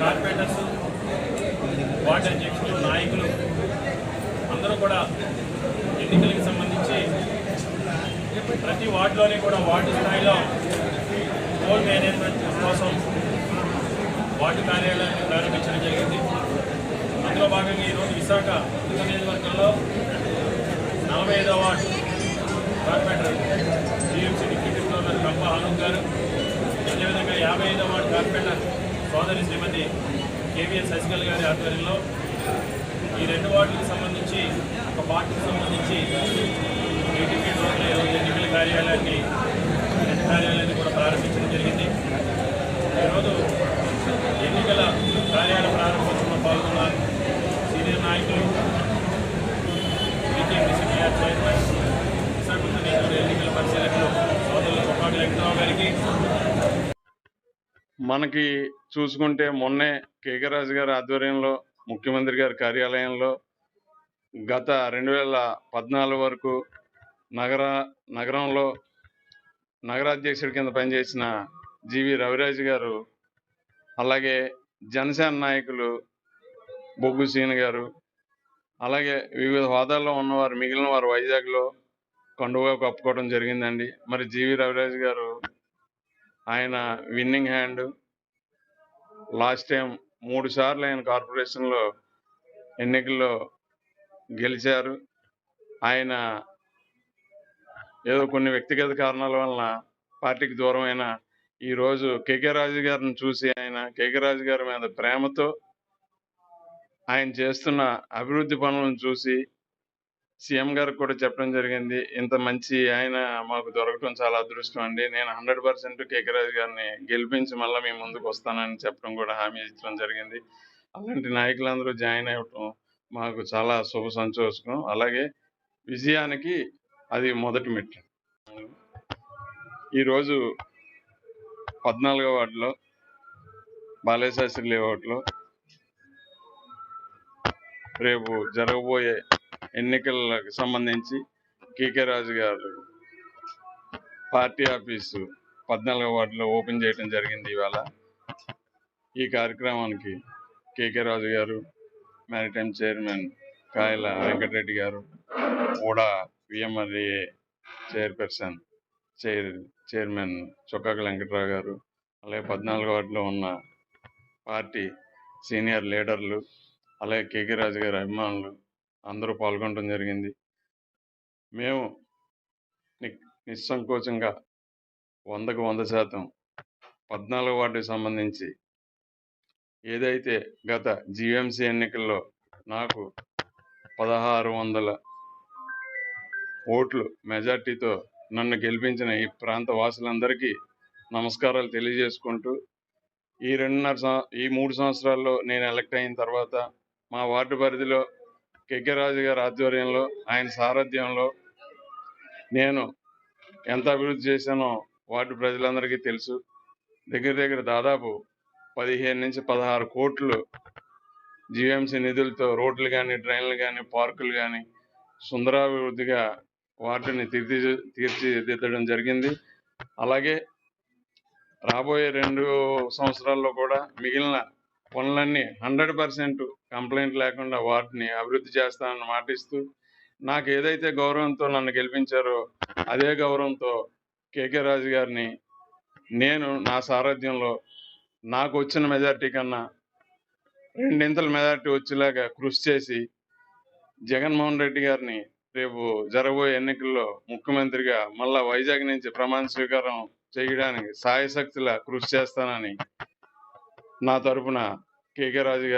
Corporators ward అధ్యక్షులు నాయకులు అందరూ కూడా ఎన్నికలకు సంబంధించి ప్రతి వార్డులోనే కూడా వార్డు స్థాయిలో పోల్ మేనేజ్మెంట్ కోసం వార్డు కార్యాలయాన్ని ప్రారంభించడం జరిగింది. అందులో భాగంగా ఈరోజు విశాఖ నియోజకవర్గంలో నలభై ఐదవ ward corporator TMC deputy governor Kampa Anand garu అదేవిధంగా యాభై ఐదవ వార్డు కార్పొరేటర్ సోదరి శ్రీమతి కేవీఎస్ శశికళ గారి ఆధ్వర్యంలో ఈ రెండు వార్డులకు సంబంధించి ఒక పార్టీకి సంబంధించి టీడీపీ రోజుల ఎన్నికల కార్యాలయాన్ని రెండు కార్యాలయాన్ని కూడా ప్రారంభించడం జరిగింది. ఈరోజు ఎన్నికల కార్యాలయ ప్రారంభోత్సవంలో పాల్గొన్న సీనియర్ నాయకులు బీజేపీ సీనియర్ చైర్మన్ విశాఖపట్నం ఎన్నికల పరిశీలకులు సోదరులు కొట్టాడు వెంకటరావు గారికి మనకి చూసుకుంటే మొన్నే కేకరాజు గారి ఆధ్వర్యంలో ముఖ్యమంత్రి గారి కార్యాలయంలో గత రెండు వేల పద్నాలుగు వరకు నగర నగరంలో నగరాధ్యక్షుడి కింద పనిచేసిన జీవి రవిరాజు గారు అలాగే జనసేన నాయకులు బొగ్గు సీని గారు అలాగే వివిధ హోదాల్లో ఉన్నవారు మిగిలిన వారు వైజాగ్లో కండువా కప్పుకోవడం జరిగిందండి. మరి జీవి రవిరాజు గారు ఆయన విన్నింగ్ హ్యాండ్ లాస్ట్ టైం మూడు సార్లు ఆయన కార్పొరేషన్లో ఎన్నికల్లో గెలిచారు. ఆయన ఏదో కొన్ని వ్యక్తిగత కారణాల వలన పార్టీకి దూరమైన ఈరోజు కేకే రాజు గారిని చూసి ఆయన కేకే రాజు గారి మీద ప్రేమతో ఆయన చేస్తున్న అభివృద్ధి పనులను చూసి సీఎం గారికి కూడా చెప్పడం జరిగింది. ఇంత మంచి ఆయన మాకు దొరకటం చాలా అదృష్టం అండి. నేను హండ్రెడ్ పర్సెంట్ కేకరాజు గారిని గెలిపించి మళ్ళీ మీ ముందుకు వస్తానని చెప్పడం కూడా హామీ ఇచ్చడం జరిగింది. అలాంటి నాయకులందరూ జాయిన్ అవ్వటం మాకు చాలా శుభ సంతోషం. అలాగే విజయానికి అది మొదటి మెట్టు. ఈరోజు పద్నాలుగో వార్డులో బాలేశాస్త్రి లేఅవుట్లో రేపు జరగబోయే ఎన్నికలకు సంబంధించి కేకే రాజు గారు పార్టీ ఆఫీసు పద్నాలుగో వార్డులో ఓపెన్ చేయడం జరిగింది ఇవాళ. ఈ కార్యక్రమానికి కేకే రాజు గారు మ్యారిటైమ్ చైర్మన్ కాయల వెంకటరెడ్డి గారు కూడా VMRA chairperson chair chairman Chokkaka Venkatarao garu అలాగే పద్నాలుగో వార్డులో ఉన్న పార్టీ సీనియర్ లీడర్లు అలాగే కేకే రాజు గారి అభిమానులు అందరూ పాల్గొనడం జరిగింది. మేము ని- నిస్సంకోచంగా వందకు వంద శాతం పద్నాలుగు వార్డుకి సంబంధించి ఏదైతే గత జీఎంసీ ఎన్నికల్లో నాకు పదహారు వందల ఓట్లు మెజార్టీతో నన్ను గెలిపించిన ఈ ప్రాంత వాసులందరికీ నమస్కారాలు తెలియజేసుకుంటూ ఈ రెండున్నర సం- ఈ మూడు సంవత్సరాల్లో నేను ఎలక్ట్ అయిన తర్వాత మా వార్డు పరిధిలో కెగ్గరాజు గారి ఆధ్వర్యంలో ఆయన సారథ్యంలో నేను ఎంత అభివృద్ధి చేశానో వార్డు ప్రజలందరికీ తెలుసు. దగ్గర దగ్గర దాదాపు పదిహేను నుంచి పదహారు కోట్లు జీవీఎంసీ నిధులతో రోడ్లు కానీ డ్రైన్లు కానీ పార్కులు కానీ సుందరాభివృద్ధిగా వార్డుని తీర్చి తీర్చిదిద్దడం జరిగింది. అలాగే రాబోయే రెండు సంవత్సరాల్లో కూడా మిగిలిన పనులన్నీ హండ్రెడ్ పర్సెంట్ కంప్లైంట్ లేకుండా వాటిని అభివృద్ధి చేస్తానని మాటిస్తూ నాకు ఏదైతే గౌరవంతో నన్ను గెలిపించారో అదే గౌరవంతో కేకే రాజు గారిని నేను నా సారథ్యంలో నాకు వచ్చిన మెజార్టీ కన్నా రెండింతల మెజార్టీ వచ్చేలాగా కృషి చేసి జగన్మోహన్ రెడ్డి గారిని రేపు జరగబోయే ఎన్నికల్లో ముఖ్యమంత్రిగా మళ్ళా వైజాగ్ నుంచి ప్రమాణ స్వీకారం చేయడానికి సాయశక్తుల కృషి చేస్తానని నా తరపున కేకే రాజు గారు